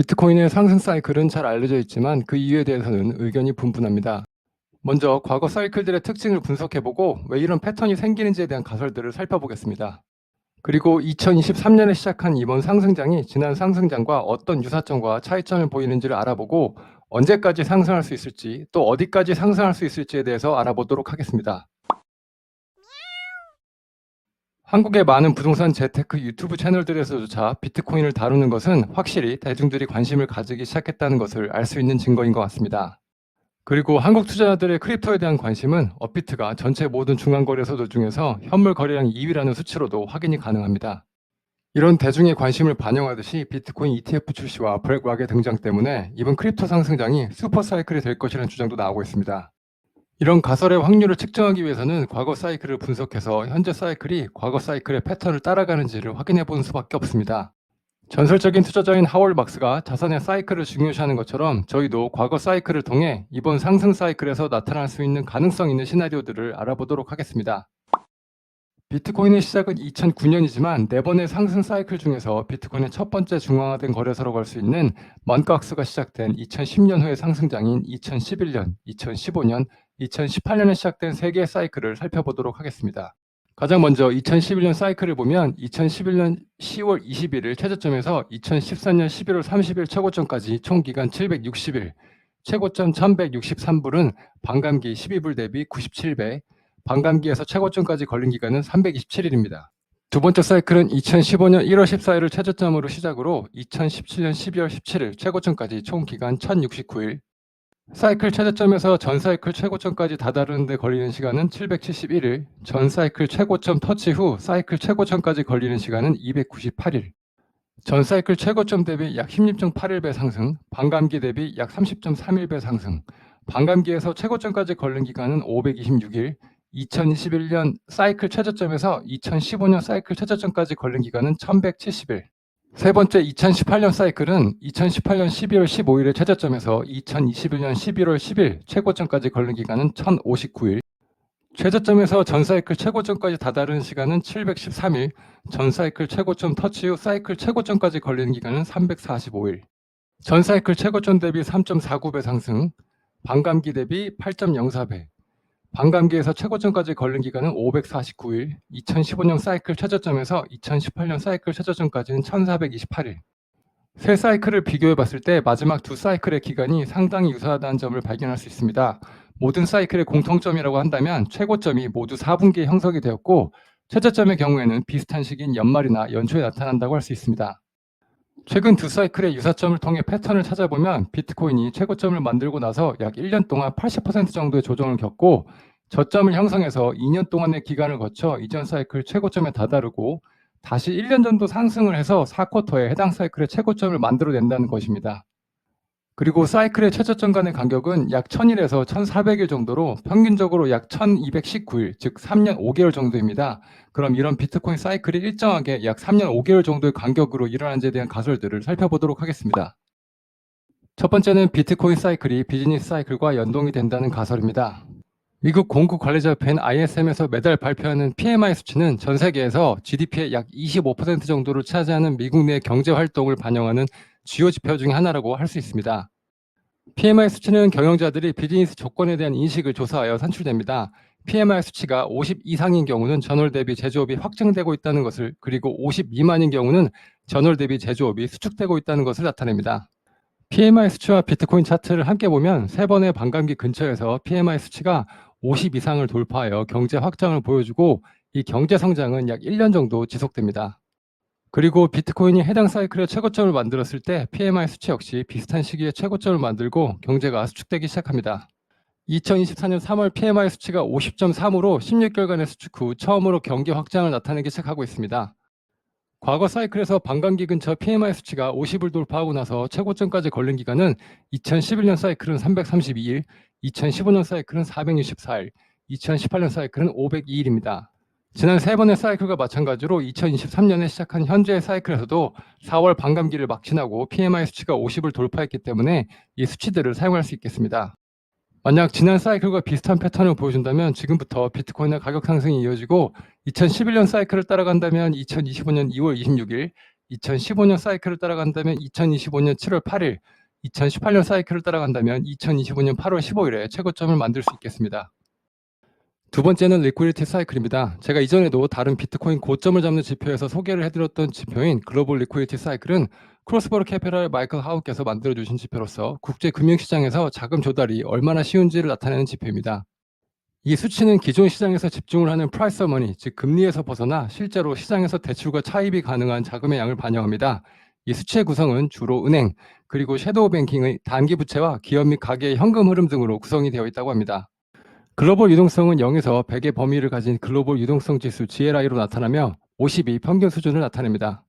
비트코인의 상승 사이클은 잘 알려져 있지만 그 이유에 대해서는 의견이 분분합니다. 먼저 과거 사이클들의 특징을 분석해보고 왜 이런 패턴이 생기는지에 대한 가설들을 살펴보겠습니다. 그리고 2023년에 시작한 이번 상승장이 지난 상승장과 어떤 유사점과 차이점을 보이는지를 알아보고 언제까지 상승할 수 있을지 또 어디까지 상승할 수 있을지에 대해서 알아보도록 하겠습니다. 한국의 많은 부동산 재테크 유튜브 채널들에서조차 비트코인을 다루는 것은 확실히 대중들이 관심을 가지기 시작했다는 것을 알 수 있는 증거인 것 같습니다. 그리고 한국 투자자들의 크립토에 대한 관심은 업비트가 전체 모든 중앙거래소들 중에서 현물 거래량 2위라는 수치로도 확인이 가능합니다. 이런 대중의 관심을 반영하듯이 비트코인 ETF 출시와 브렉락의 등장 때문에 이번 크립토 상승장이 슈퍼사이클이 될 것이라는 주장도 나오고 있습니다. 이런 가설의 확률을 측정하기 위해서는 과거 사이클을 분석해서 현재 사이클이 과거 사이클의 패턴을 따라가는지를 확인해 보는 수밖에 없습니다. 전설적인 투자자인 하월 막스가 자산의 사이클을 중요시하는 것처럼 저희도 과거 사이클을 통해 이번 상승 사이클에서 나타날 수 있는 가능성 있는 시나리오들을 알아보도록 하겠습니다. 비트코인의 시작은 2009년이지만 네 번의 상승 사이클 중에서 비트코인의 첫 번째 중앙화된 거래소로 갈수 있는 먼각스가 시작된 2010년 후의 상승장인 2011년, 2015년, 2018년에 시작된 세 개의 사이클을 살펴보도록 하겠습니다. 가장 먼저 2011년 사이클을 보면 2011년 10월 21일 최저점에서 2014년 11월 30일 최고점까지 총 기간 760일, 최고점 1163불은 반감기 12불 대비 97배, 반감기에서 최고점까지 걸린 기간은 327일입니다. 두 번째 사이클은 2015년 1월 14일을 최저점으로 시작으로 2017년 12월 17일 최고점까지 총 기간 1069일, 사이클 최저점에서 전 사이클 최고점까지 다다르는 데 걸리는 시간은 771일, 전 사이클 최고점 터치 후 사이클 최고점까지 걸리는 시간은 298일, 전 사이클 최고점 대비 약 16.81배 상승, 반감기 대비 약 30.31배 상승, 반감기에서 최고점까지 걸린 기간은 526일, 2021년 사이클 최저점에서 2015년 사이클 최저점까지 걸린 기간은 1170일, 세 번째 2018년 사이클은 2018년 12월 15일의 최저점에서 2021년 11월 10일 최고점까지 걸린 기간은 1059일, 최저점에서 전 사이클 최고점까지 다다른 시간은 713일, 전 사이클 최고점 터치 후 사이클 최고점까지 걸리는 기간은 345일, 전 사이클 최고점 대비 3.49배 상승, 반감기 대비 8.04배, 반감기에서 최고점까지 걸린 기간은 549일, 2015년 사이클 최저점에서 2018년 사이클 최저점까지는 1428일. 세 사이클을 비교해 봤을 때 마지막 두 사이클의 기간이 상당히 유사하다는 점을 발견할 수 있습니다. 모든 사이클의 공통점이라고 한다면 최고점이 모두 4분기에 형성이 되었고 최저점의 경우에는 비슷한 시기인 연말이나 연초에 나타난다고 할 수 있습니다. 최근 두 사이클의 유사점을 통해 패턴을 찾아보면 비트코인이 최고점을 만들고 나서 약 1년 동안 80% 정도의 조정을 겪고 저점을 형성해서 2년 동안의 기간을 거쳐 이전 사이클 최고점에 다다르고 다시 1년 정도 상승을 해서 4쿼터에 해당 사이클의 최고점을 만들어낸다는 것입니다. 그리고 사이클의 최저점 간의 간격은 약 1000일에서 1400일 정도로 평균적으로 약 1219일, 즉 3년 5개월 정도입니다. 그럼 이런 비트코인 사이클이 일정하게 약 3년 5개월 정도의 간격으로 일어난지에 대한 가설들을 살펴보도록 하겠습니다. 첫 번째는 비트코인 사이클이 비즈니스 사이클과 연동이 된다는 가설입니다. 미국 공급 관리자협회인 ISM에서 매달 발표하는 PMI 수치는 전 세계에서 GDP의 약 25% 정도를 차지하는 미국 내 경제 활동을 반영하는 주요 지표 중의 하나라고 할 수 있습니다. PMI 수치는 경영자들이 비즈니스 조건에 대한 인식을 조사하여 산출됩니다. PMI 수치가 50 이상인 경우는 전월 대비 제조업이 확정되고 있다는 것을 그리고 50 미만인 경우는 전월 대비 제조업이 수축되고 있다는 것을 나타냅니다. PMI 수치와 비트코인 차트를 함께 보면 세 번의 반감기 근처에서 PMI 수치가 50 이상을 돌파하여 경제 확장을 보여주고 이 경제 성장은 약 1년 정도 지속됩니다. 그리고 비트코인이 해당 사이클의 최고점을 만들었을 때 PMI 수치 역시 비슷한 시기에 최고점을 만들고 경제가 수축되기 시작합니다. 2024년 3월 PMI 수치가 50.3으로 16개월간의 수축 후 처음으로 경기 확장을 나타내기 시작하고 있습니다. 과거 사이클에서 반감기 근처 PMI 수치가 50을 돌파하고 나서 최고점까지 걸린 기간은 2011년 사이클은 332일, 2015년 사이클은 464일, 2018년 사이클은 502일입니다. 지난 세 번의 사이클과 마찬가지로 2023년에 시작한 현재의 사이클에서도 4월 반감기를 막 지나고 PMI 수치가 50을 돌파했기 때문에 이 수치들을 사용할 수 있겠습니다. 만약 지난 사이클과 비슷한 패턴을 보여준다면 지금부터 비트코인의 가격 상승이 이어지고 2011년 사이클을 따라간다면 2025년 2월 26일, 2015년 사이클을 따라간다면 2025년 7월 8일, 2018년 사이클을 따라간다면 2025년 8월 15일에 최고점을 만들 수 있겠습니다. 두 번째는 리퀴리티 사이클입니다. 제가 이전에도 다른 비트코인 고점을 잡는 지표에서 소개를 해드렸던 지표인 글로벌 리퀴리티 사이클은 크로스버로 캐피럴 마이클 하우께서 만들어주신 지표로서 국제 금융시장에서 자금 조달이 얼마나 쉬운지를 나타내는 지표입니다. 이 수치는 기존 시장에서 집중을 하는 프라이스 머니, 즉 금리에서 벗어나 실제로 시장에서 대출과 차입이 가능한 자금의 양을 반영합니다. 이 수치의 구성은 주로 은행, 그리고 섀도우 뱅킹의 단기 부채와 기업 및 가계의 현금 흐름 등으로 구성이 되어 있다고 합니다. 글로벌 유동성은 0에서 100의 범위를 가진 글로벌 유동성 지수 GLI로 나타나며 50이 평균 수준을 나타냅니다.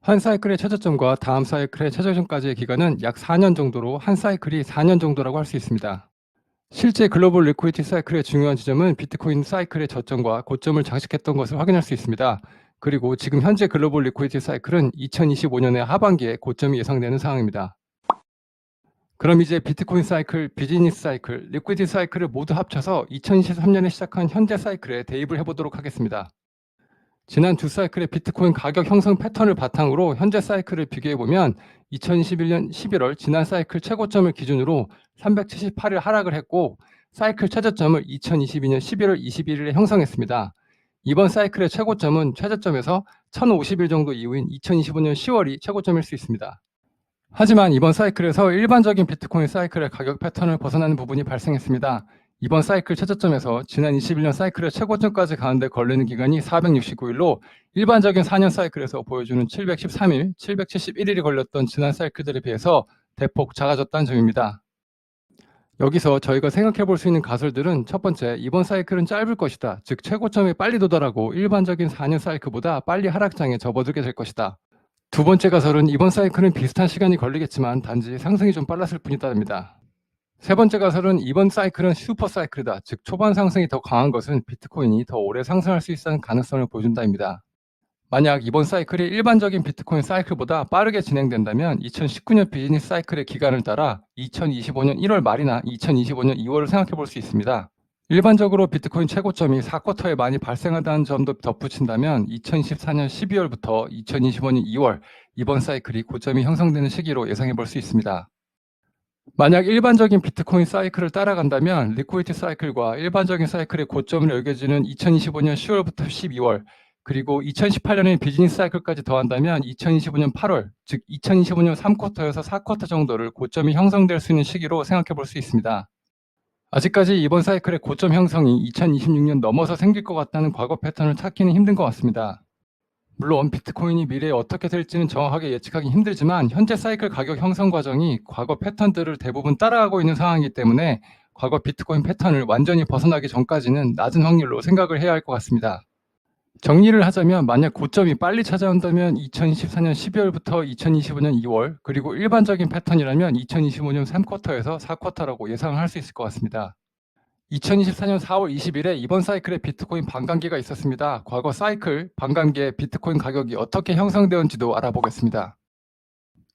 한 사이클의 최저점과 다음 사이클의 최저점까지의 기간은 약 4년 정도로 한 사이클이 4년 정도라고 할 수 있습니다. 실제 글로벌 리퀴리티 사이클의 중요한 지점은 비트코인 사이클의 저점과 고점을 장식했던 것을 확인할 수 있습니다. 그리고 지금 현재 글로벌 리퀴리티 사이클은 2025년의 하반기에 고점이 예상되는 상황입니다. 그럼 이제 비트코인 사이클, 비즈니스 사이클, 리퀴리티 사이클을 모두 합쳐서 2023년에 시작한 현재 사이클에 대입을 해보도록 하겠습니다. 지난 두 사이클의 비트코인 가격 형성 패턴을 바탕으로 현재 사이클을 비교해보면 2021년 11월 지난 사이클 최고점을 기준으로 378일 하락을 했고 사이클 최저점을 2022년 11월 21일에 형성했습니다. 이번 사이클의 최고점은 최저점에서 1050일 정도 이후인 2025년 10월이 최고점일 수 있습니다. 하지만 이번 사이클에서 일반적인 비트코인 사이클의 가격 패턴을 벗어나는 부분이 발생했습니다. 이번 사이클 최저점에서 지난 21년 사이클의 최고점까지 가는데 걸리는 기간이 469일로 일반적인 4년 사이클에서 보여주는 713일, 771일이 걸렸던 지난 사이클들에 비해서 대폭 작아졌다는 점입니다. 여기서 저희가 생각해 볼 수 있는 가설들은 첫 번째, 이번 사이클은 짧을 것이다. 즉, 최고점에 빨리 도달하고 일반적인 4년 사이클보다 빨리 하락장에 접어들게 될 것이다. 두 번째 가설은 이번 사이클은 비슷한 시간이 걸리겠지만 단지 상승이 좀 빨랐을 뿐이다입니다. 세 번째 가설은 이번 사이클은 슈퍼 사이클이다. 즉 초반 상승이 더 강한 것은 비트코인이 더 오래 상승할 수 있다는 가능성을 보여준다입니다. 만약 이번 사이클이 일반적인 비트코인 사이클보다 빠르게 진행된다면 2019년 비즈니스 사이클의 기간을 따라 2025년 1월 말이나 2025년 2월을 생각해 볼 수 있습니다. 일반적으로 비트코인 최고점이 4쿼터에 많이 발생하다는 점도 덧붙인다면 2024년 12월부터 2025년 2월 이번 사이클이 고점이 형성되는 시기로 예상해 볼 수 있습니다. 만약 일반적인 비트코인 사이클을 따라간다면 리퀴리티 사이클과 일반적인 사이클의 고점을 여겨지는 2025년 10월부터 12월 그리고 2018년의 비즈니스 사이클까지 더한다면 2025년 8월 즉 2025년 3쿼터에서 4쿼터 정도를 고점이 형성될 수 있는 시기로 생각해 볼 수 있습니다. 아직까지 이번 사이클의 고점 형성이 2026년 넘어서 생길 것 같다는 과거 패턴을 찾기는 힘든 것 같습니다. 물론 비트코인이 미래에 어떻게 될지는 정확하게 예측하기 힘들지만 현재 사이클 가격 형성 과정이 과거 패턴들을 대부분 따라가고 있는 상황이기 때문에 과거 비트코인 패턴을 완전히 벗어나기 전까지는 낮은 확률로 생각을 해야 할 것 같습니다. 정리를 하자면 만약 고점이 빨리 찾아온다면 2024년 12월부터 2025년 2월 그리고 일반적인 패턴이라면 2025년 3쿼터에서 4쿼터라고 예상을 할수 있을 것 같습니다. 2024년 4월 20일에 이번 사이클에 비트코인 반감기가 있었습니다. 과거 사이클 반감기에 비트코인 가격이 어떻게 형성되었는지도 알아보겠습니다.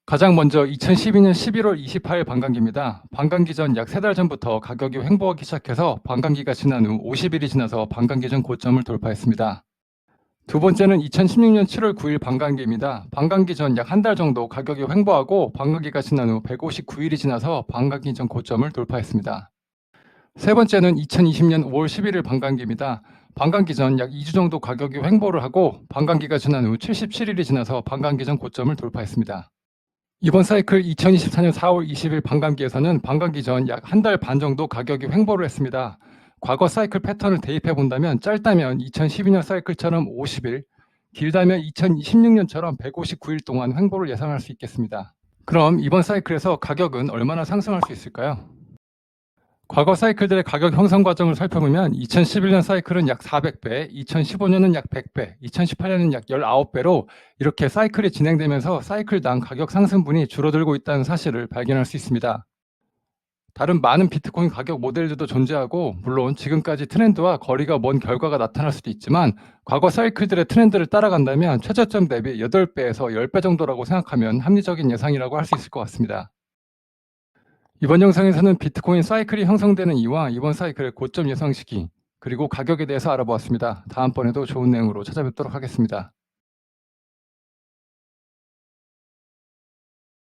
가장 먼저 2012년 11월 28일 반감기입니다. 반감기 전약세달 전부터 가격이 횡보하기 시작해서 반감기가 지난 후 50일이 지나서 반감기 전 고점을 돌파했습니다. 두 번째는 2016년 7월 9일 반감기입니다. 반감기 전 약 한 달 정도 가격이 횡보하고 반감기가 지난 후 159일이 지나서 반감기 전 고점을 돌파했습니다. 세 번째는 2020년 5월 11일 반감기입니다. 반감기 전 약 2주 정도 가격이 횡보를 하고 반감기가 지난 후 77일이 지나서 반감기 전 고점을 돌파했습니다. 이번 사이클 2024년 4월 20일 반감기에서는 반감기 전 약 한 달 반 정도 가격이 횡보를 했습니다. 과거 사이클 패턴을 대입해 본다면 짧다면 2012년 사이클처럼 50일, 길다면 2016년처럼 159일 동안 횡보를 예상할 수 있겠습니다. 그럼 이번 사이클에서 가격은 얼마나 상승할 수 있을까요? 과거 사이클들의 가격 형성 과정을 살펴보면 2011년 사이클은 약 400배, 2015년은 약 100배, 2018년은 약 19배로 이렇게 사이클이 진행되면서 사이클당 가격 상승분이 줄어들고 있다는 사실을 발견할 수 있습니다. 다른 많은 비트코인 가격 모델들도 존재하고 물론 지금까지 트렌드와 거리가 먼 결과가 나타날 수도 있지만 과거 사이클들의 트렌드를 따라간다면 최저점 대비 8배에서 10배 정도라고 생각하면 합리적인 예상이라고 할 수 있을 것 같습니다. 이번 영상에서는 비트코인 사이클이 형성되는 이유와 이번 사이클의 고점 예상 시기 그리고 가격에 대해서 알아보았습니다. 다음번에도 좋은 내용으로 찾아뵙도록 하겠습니다.